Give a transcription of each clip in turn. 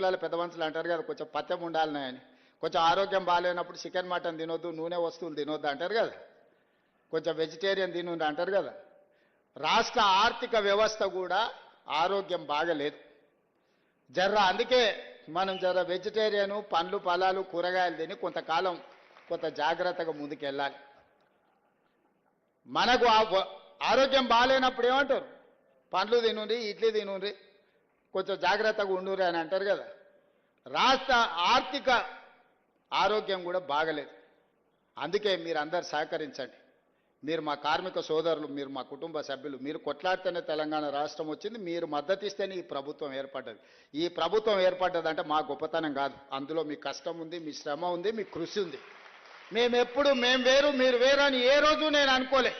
ఊర్లలో పెద్ద మనుషులు అంటారు కదా కొంచెం పత్యం ఉండాలని అని కొంచెం ఆరోగ్యం బాగాలేనప్పుడు చికెన్ మటన్ తినొద్దు నూనె వస్తువులు తినొద్దు అంటారు కదా. కొంచెం వెజిటేరియన్ తినుండి అంటారు కదా. రాష్ట్ర ఆర్థిక వ్యవస్థ కూడా ఆరోగ్యం బాగలేదు. జర్ర అందుకే మనం జర వెజిటేరియన్ పండ్లు ఫలాలు కూరగాయలు తిని కొంతకాలం కొంత జాగ్రత్తగా ముందుకెళ్ళాలి. మనకు ఆరోగ్యం బాగాలేనప్పుడు ఏమంటారు? పండ్లు తినుండ్రి ఇడ్లీ తినుండ్రి కొంచెం జాగ్రత్తగా ఉండురే అని అంటారు కదా. రాష్ట్ర ఆర్థిక ఆరోగ్యం కూడా బాగలేదు. అందుకే మీరు అందరు సహకరించండి. మీరు మా కార్మిక సోదరులు మీరు మా కుటుంబ సభ్యులు మీరు కొట్లాడితేనే తెలంగాణ రాష్ట్రం వచ్చింది మీరు మద్దతు ఇస్తేనే ఈ ప్రభుత్వం ఏర్పడ్డది. ఈ ప్రభుత్వం ఏర్పడ్డదంటే మా గొప్పతనం కాదు. అందులో మీ కష్టం ఉంది మీ శ్రమ ఉంది మీ కృషి ఉంది. మేము ఎప్పుడు మేము వేరు మీరు వేరు అని ఏ రోజు నేను అనుకోలే.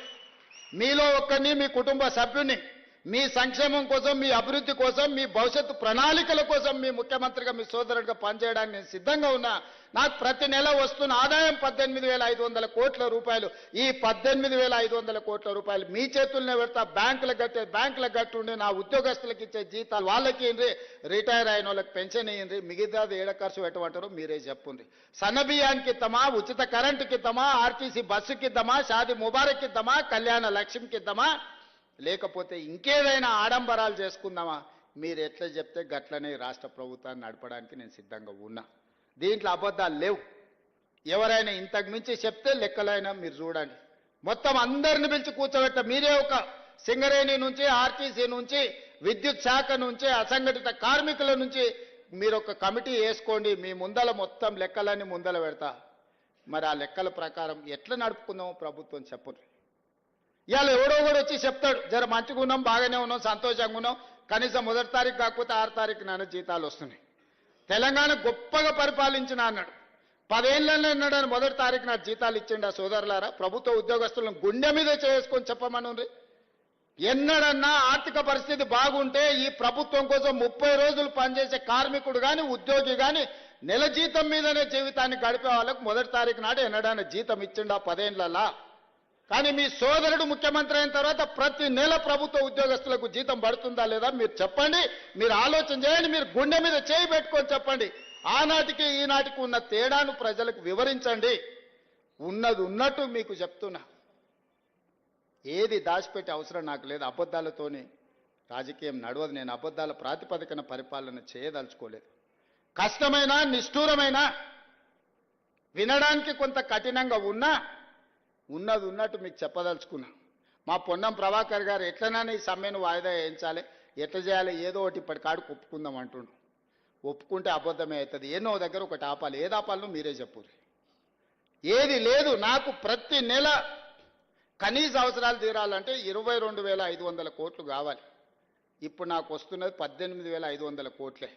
మీలో ఒక్కరిని మీ కుటుంబ సభ్యుని మీ సంక్షేమం కోసం మీ అభివృద్ధి కోసం మీ భవిష్యత్తు ప్రణాళికల కోసం మీ ముఖ్యమంత్రిగా మీ సోదరుడిగా పనిచేయడానికి నేను సిద్ధంగా ఉన్నా. నాకు ప్రతి నెల వస్తున్న ఆదాయం పద్దెనిమిది వేల ఐదు వందల కోట్ల రూపాయలు. ఈ పద్దెనిమిది వేల ఐదు వందల కోట్ల రూపాయలు మీ చేతుల్నే పెడతా. బ్యాంకులకు కట్టే బ్యాంకులకు కట్టుండి నా ఉద్యోగస్తులకు ఇచ్చే జీతాలు వాళ్ళకి ఇయ్యండి. రిటైర్ అయిన వాళ్ళకి పెన్షన్ ఇయ్యండి. మిగతాది ఏడ ఖర్చు పెట్టమంటారో మీరే చెప్పుండ్రి. సన్నబియ్యానికి ఇద్దామా ఉచిత కరెంటుకి ఇద్దామా ఆర్టీసీ బస్సుకి ఇద్దామా షాది ముబారక్ ఇద్దామా కళ్యాణ లక్ష్మికి ఇద్దామా లేకపోతే ఇంకేదైనా ఆడంబరాలు చేసుకుందామా? మీరు ఎట్లా చెప్తే గట్లనే రాష్ట్ర ప్రభుత్వాన్ని నడపడానికి నేను సిద్ధంగా ఉన్నా. దీంట్లో అబద్ధాలు లేవు. ఎవరైనా ఇంతకు మించి చెప్తే లెక్కలైనా మీరు చూడండి. మొత్తం అందరిని పిలిచి కూర్చోబెట్ట. మీరే ఒక సింగరేణి నుంచి ఆర్టీసీ నుంచి విద్యుత్ శాఖ నుంచి అసంఘటిత కార్మికుల నుంచి మీరు ఒక కమిటీ వేసుకోండి. మీ ముందల మొత్తం లెక్కలన్నీ ముందల పెడతా. మరి ఆ లెక్కల ప్రకారం ఎట్లా నడుపుకుందామో ప్రభుత్వం చెప్పండి. ఇవాళ ఎవడో కూడా వచ్చి చెప్తాడు జర మంచిగా ఉన్నాం బాగానే ఉన్నాం సంతోషంగా ఉన్నాం. కనీసం మొదటి తారీఖు కాకపోతే ఆరు తారీఖు నాన్న జీతాలు వస్తున్నాయి. తెలంగాణ గొప్పగా పరిపాలించిన అన్నాడు. పదేళ్ళలో అన్నాడు మొదటి తారీఖు నా జీతాలు ఇచ్చిండు ఆ సోదరులారా. ప్రభుత్వ ఉద్యోగస్తులను గుండె మీద చేసుకొని చెప్పమనుంది ఎన్నడన్నా ఆర్థిక పరిస్థితి బాగుంటే ఈ ప్రభుత్వం కోసం ముప్పై రోజులు పనిచేసే కార్మికుడు కానీ ఉద్యోగి కానీ నెల జీతం మీదనే జీవితాన్ని గడిపే వాళ్ళకు మొదటి తారీఖు నాడు ఎన్నడన్నా జీతం ఇచ్చిండా పదేళ్ళలా. కానీ మీ సోదరుడు ముఖ్యమంత్రి అయిన తర్వాత ప్రతి నెల ప్రభుత్వ ఉద్యోగస్తులకు జీతం పడుతుందా లేదా మీరు చెప్పండి. మీరు ఆలోచన చేయండి. మీరు గుండె మీద చేయి పెట్టుకొని చెప్పండి. ఆనాటికి ఈనాటికి ఉన్న తేడాను ప్రజలకు వివరించండి. ఉన్నది ఉన్నట్టు మీకు చెప్తున్నా. ఏది దాచిపెట్టే అవసరం నాకు లేదు. అబద్ధాలతోని రాజకీయం నడవదు. నేను అబద్ధాల ప్రాతిపదికన పరిపాలన చేయదలుచుకోలేదు. కష్టమైన నిష్ఠూరమైన వినడానికి కొంత కఠినంగా ఉన్నా ఉన్నది ఉన్నట్టు మీకు చెప్పదలుచుకున్నా. మా పొన్నం ప్రభాకర్ గారు ఎట్లనైనా ఈ సమ్మెను వాయిదా వేయించాలి ఎట్లా చేయాలి ఏదో ఒకటి ఇప్పటి కాడికి ఒప్పుకుందాం అంటుండు. ఒప్పుకుంటే అబద్ధమే అవుతుంది. ఎన్నో దగ్గర ఒకటి ఆపాలి. ఏది ఆపాలనో మీరే చెప్పుర్రి. ఏది లేదు. నాకు ప్రతి నెల కనీస అవసరాలు తీరాలంటే ఇరవై రెండు వేల ఐదు వందల కోట్లు కావాలి. ఇప్పుడు నాకు వస్తున్నది పద్దెనిమిది వేల ఐదు వందల కోట్లే.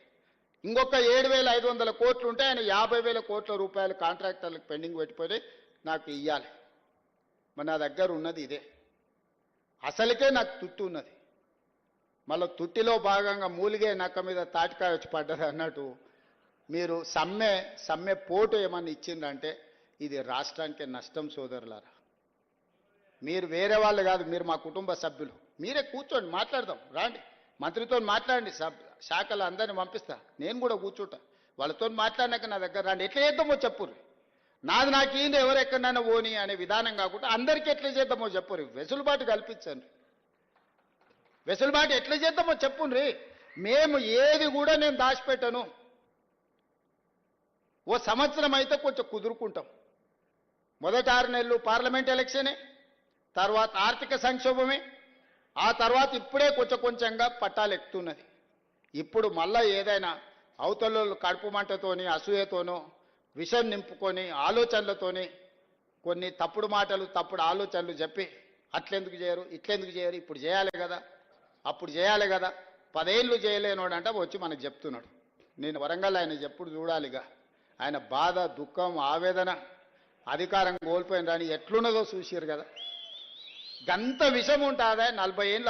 ఇంకొక ఏడు వేల ఐదు వందల కోట్లు ఉంటే ఆయన యాభై వేల కోట్ల రూపాయలు కాంట్రాక్టర్లకు పెండింగ్ పెట్టిపోయి నాకు ఇయ్యాలి. మరి నా దగ్గర ఉన్నది ఇదే. అసలుకే నాకు తుట్టు ఉన్నది. మళ్ళీ తుట్టిలో భాగంగా మూలిగే నక్క మీద తాటికాయ వచ్చి పడ్డది అన్నట్టు మీరు సమ్మె సమ్మె పోటు ఏమన్నా ఇచ్చిందంటే ఇది రాష్ట్రానికి నష్టం సోదరులారా. మీరు వేరే వాళ్ళు కాదు మీరు మా కుటుంబ సభ్యులు. మీరే కూర్చోండి మాట్లాడదాం రాండి. మంత్రితో మాట్లాడండి సబ్ శాఖలు అందరిని పంపిస్తా. నేను కూడా కూర్చుంటా. వాళ్ళతో మాట్లాడినాక నా దగ్గర రండి. ఎట్లా చేద్దామో చెప్పుర్రి. నాది నాకు ఎవరు ఎక్కడైనా ఓని అనే విధానం కాకుండా అందరికీ ఎట్లా చేద్దామో చెప్పుర్రి వెసులుబాటు కల్పించండి. వెసులుబాటు ఎట్లా చేద్దామో చెప్పుండ్రి మేము ఏది కూడా నేను దాచిపెట్టను. ఓ సంవత్సరం అయితే కొంచెం కుదురుకుంటాం. మొదటి ఆరు నెలలు పార్లమెంట్ ఎలక్షనే తర్వాత ఆర్థిక సంక్షోభమే ఆ తర్వాత ఇప్పుడే కొంచెం కొంచెంగా పట్టాలు ఎక్కుతున్నది. ఇప్పుడు మళ్ళా ఏదైనా అవతల కడుపు మంటతోని అసూయతోనో విషం నింపుకొని ఆలోచనలతోనే కొన్ని తప్పుడు మాటలు తప్పుడు ఆలోచనలు చెప్పి అట్లెందుకు చేయరు ఇట్లెందుకు చేయరు ఇప్పుడు చేయాలి కదా అప్పుడు చేయాలి కదా పదేళ్ళు చేయలేనోడు అంటే వచ్చి మనకు చెప్తున్నాడు. నేను వరంగల్ ఆయన ఎప్పుడు చూడాలిగా? ఆయన బాధ దుఃఖం ఆవేదన అధికారం కోల్పోయిన రాని ఎట్లున్నదో చూసిరు కదా. గంత విషం ఉంటుందా నలభై ఏళ్ళు